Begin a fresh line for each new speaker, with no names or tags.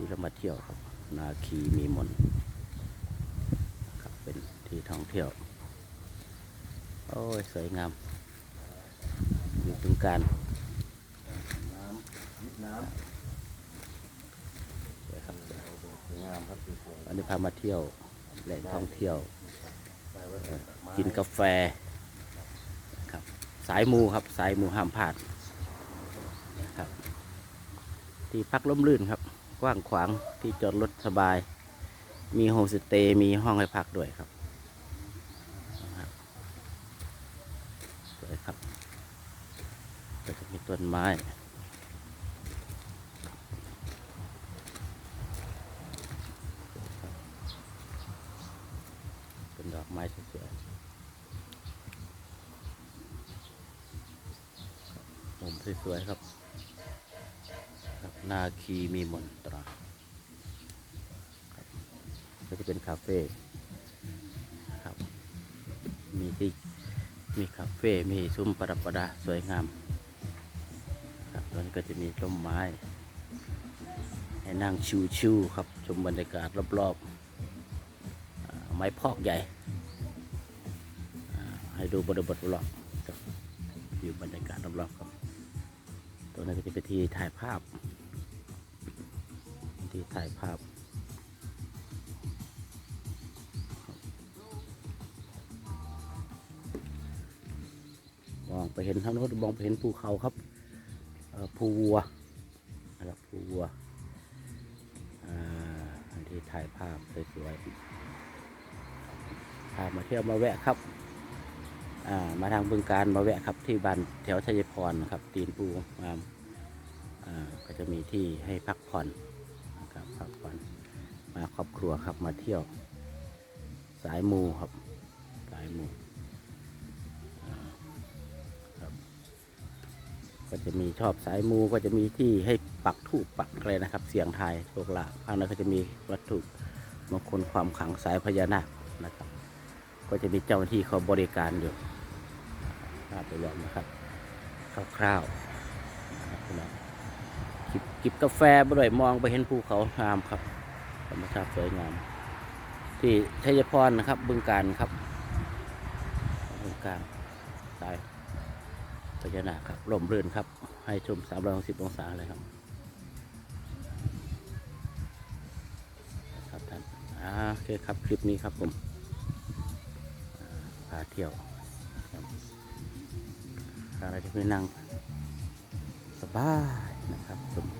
ที่เรามาเที่ยวครับ นาคีมีมนครับเป็นที่ท่องเที่ยว โอ้ย สวยงาม อยู่ตรงกลาร
น้ำยิบน้
สวยครับ
สวยงามครับ
อันนี้พามาเที่ยวแหล่งท่องเที่ยว กินกาแฟครับสายมูครับ สายมูห้ามพลาดครับ ที่พักล่มลื่นครับ กว้างขวางที่จอดรถสบาย มีโฮมสเตย์มีห้องให้พักด้วยครับสวยครับก็จะมีต้นไม้เป็นดอกไม้สวยๆมุมสวยๆครับ นาคีมีมนตราก็จะเป็นคาเฟ่ครับ มีที่มีคาเฟ่มีซุ้มประดับประดาสวยงามครับแล้วก็จะมีต้นไม้ ให้นั่งชิวๆครับ ชมบรรยากาศรอบๆ ไม้พอกใหญ่ ให้ดูบริบทรอบๆครับอยู่บรรยากาศรอบๆครับ ตัวนั้นก็จะเป็นที่ถ่ายภาพ ที่ถ่ายภาพ มองไปเห็นทางโน้นมองไปเห็นภูเขาครับภูวัวนะครับภูวัวอันที่ถ่ายภาพสวยๆพามาเที่ยวมาแวะครับามาทางบึงการมาแวะครับที่บ้านแถวชัยพรนะครับตีนปูงามก็จะมีที่ให้พักผ่อน พักผ่อนมาครอบครัวครับมาเที่ยว สายมูครับ สายมูครับ ก็จะมีชอบสายมูก็จะมีที่ให้ปักทูปปักอะไรนะครับ เสียงไทยโชคลาภข้างในก็จะมีวัตถุมงคลความขังสายพญานาคนะครับ ก็จะมีเจ้าหน้าที่เขาบริการอยู่ภาพไปลองนะครับ คร่าวๆนะครับ จิบจิบกาแฟบ่ด้วยมองไปเห็นภูเขางามครับธรรมชาติสวยงาม ที่ชัยพรนะครับ บึงการครับ บึงการสายพญานาคครับร่มรื่นครับ ให้ชม360องศาเลยครับครับท่านอ่าโอเคครับคลิปนี้ครับผมพาเที่ยวครับอะไรที่ไปนั่งสบาย นะครับชม